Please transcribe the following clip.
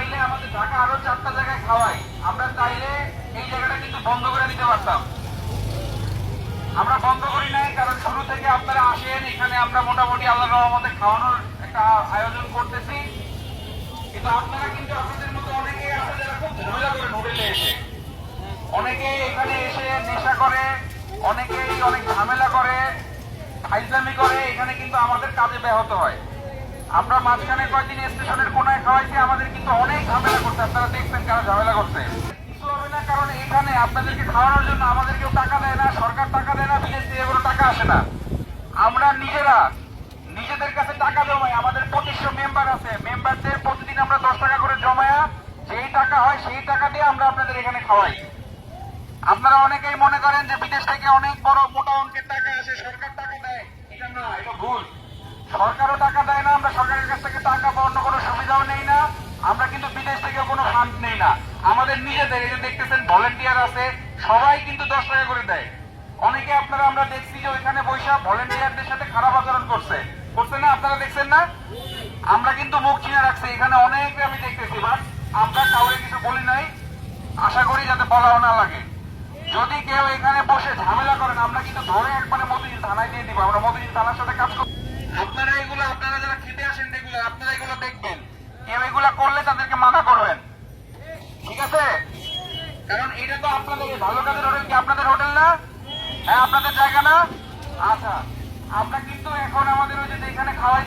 চাইলে আমাদের ঢাকা আরও চারটা জায়গায় খাওয়াই। আমরা চাইলে এই জায়গাটা কিন্তু বন্ধ করে দিতে পারতাম। আমরা বন্ধ করি নাই, কারণ শুরু থেকে আপনারা আসেন, এখানে আমরা মোটামুটি আল্লাহ রহমতে খাওয়ানোর একটা আয়োজন করতেছি। কিন্তু আপনারা কিন্তু আপনাদের মতো অনেকে আছে যারা খুব ঝামেলা করেন হোটেলে এসে। অনেকে এখানে এসে নেশা করে, অনেকেই অনেক ঝামেলা করে, ফাইজলামি করে, এখানে কিন্তু আমাদের কাজে ব্যাহত হয়। আমরা মাঝখানে কয়েকদিন স্টেশনের কোনায় খাওয়াইছি আমাদের কিন্তু অনেক ঝামেলা করছে। আপনারা দেখছেন কারা ঝামেলা করছে। কিছু হবে না, কারণ এখানে আপনাদেরকে খাওয়ানোর জন্য টাকা দেয় না, সরকার টাকা দেয় না, বিদেশ থেকে কোনো টাকা আসে না। আমরা নিজেরা, নিজেদের কাছে টাকা জমাই আমাদের পঁচিশশো মেম্বার আছে। মেম্বারদের প্রতিদিন আমরা দশ টাকা করে জমায়া যেই টাকা হয় সেই টাকা দিয়ে আমরা আপনাদের এখানে খাওয়াই। আপনারা অনেকেই মনে করেন যে বিদেশ থেকে অনেক বড় মোটা অঙ্কের টাকা আসে, সরকার টাকা দেয় এটা না এটা ভুল সরকারও টাকা দেয় না, আমরা সরকারের কাছ থেকে টাকা বা অন্য কোনো সুবিধাও নেই না, আমরা কিন্তু বিদেশ থেকে কোনো ফান্ড নেই না। আমাদের নিজেদের, এই যে দেখতেছেন ভলেন্টিয়ার আছে, সবাই কিন্তু দশ টাকা করে দেয়। অনেকে আপনারা, আমরা দেখছি যে ওইখানে বৈশাখ ভলেন্টিয়ারদের সাথে খারাপ আচরণ করছে। করছে না, আপনারা দেখছেন না? আমরা কিন্তু মুখ চিনে রাখছি, এখানে অনেক আমি দেখতেছি। বাট আমরা কাউকে কিছু বলি নাই, আশা করি যাতে বলাও না লাগে। যদি কেউ এখানে বসে ঝামেলা করেন আমরা কিন্তু ধরে একবারে মতিঝিল থানায় দিয়ে দিব, আমরা মতিঝিল থানার সাথে কাজ করি আপনারা যারা খেতে আসেন এগুলো আপনারা এগুলো দেখবেন কেউ এগুলা করলে তাদেরকে মানা করবেন। ঠিক আছে? কারণ এটা তো আপনাদের ভালো কাজের হোটেল কি আপনাদের হোটেল না? হ্যাঁ আপনাদের জায়গা না? আচ্ছা। আমরা কিন্তু এখন আমাদের ওই যে এখানে খাওয়াই